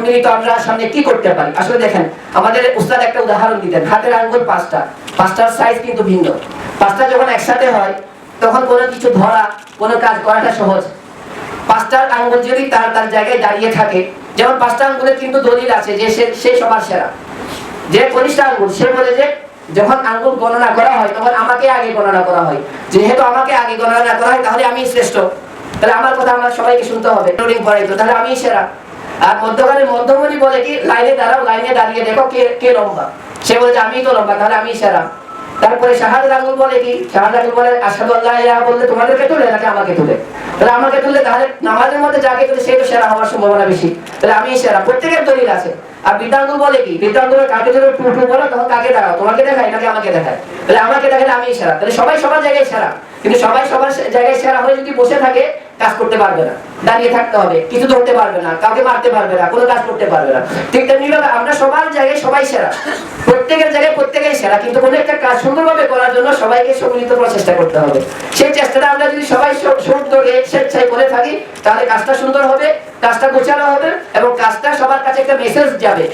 সম্মিলিত আমরা সামনে কি করতে পারি? আসলে দেখেন, আমাদের উস্তাদ একটা উদাহরণ দিতেন, হাতের আঙ্গুল পাঁচটা, পাঁচটার সাইজ কিন্তু ভিন্ন। পাঁচটা যখন একসাথে হয়, তখন কোনো কিছু ধরা, কোনো কাজ করাটা সহজ। পাঁচটার আঙ্গুল যদি তার তার জায়গায় দাঁড়িয়ে থাকে, যেমন পাঁচটা আঙ্গুলের কিন্তু দলিল আছে যে সে সে সবার সেরা। যে কনিষ্ঠ আঙ্গুল, সে বলে যে যখন আঙ্গুল গণনা করা হয়, তখন আমাকে আগে গণনা করা হয়। যেহেতু আমাকে আগে গণনা করা হয়, তাহলে আমি শ্রেষ্ঠ। তাহলে আমার কথা আমরা সবাইকে শুনতে হবে। তাহলে আমি সেরা। আর মধ্যখানে মধ্যমণি বলে কি, লাইনে দাঁড়াও, লাইনে দাঁড়িয়ে দেখো কে কে লম্বা। সে বলে আমি তো লম্বা, তাহলে আমি সেরা। তারপরে শাহাদ আঙ্গুল বলে কি, শাহাদ আঙ্গুল বলে আসাদু আল্লাহ বললে তোমাদেরকে তুলে, নাকি আমাকে তুলে? তাহলে আমাকে তুললে, তাহলে নামাজের মধ্যে যাকে তুলে সেই তো সেরা হওয়ার সম্ভাবনা বেশি। তাহলে আমি সেরা, প্রত্যেকের দলিল আছে। আর বৃদ্ধাঙ্গুল বলে কি, বৃদ্ধাঙ্গুলের কাকে যদি টু টু বলো, তখন কাকে দেখাও? তোমাকে দেখায়, নাকি আমাকে দেখায়? তাহলে আমাকে দেখালে আমি সেরা। তাহলে সবাই সবার জায়গায় সেরা। কিন্তু সবাই সবার জায়গায় সেরা হয়ে যদি বসে থাকে কাজ করতে পারবে না। দাঁড়িয়ে থাকতে হবে, কিছু ধরতে পারবে না, কাউকে মারতে পারবে না, কোনো কাজ করতে পারবে না। ঠিক তেমনি ভাবে আমরা সবার জায়গায় সবাই সেরা। প্রত্যেকের জায়গায় প্রত্যেকেই সেরা, কিন্তু কোনো একটা কাজ সুন্দরভাবে করার জন্য সবাইকে সম্মিলিত চেষ্টা করতে হবে। সেই চেষ্টাটা আমরা যদি সবাই সুন্দরে স্বেচ্ছায় করে থাকি, তাহলে কাজটা সুন্দর হবে, কাজটা গোছানো হবে এবং কাজটা সবার কাছে একটা মেসেজ যাবে।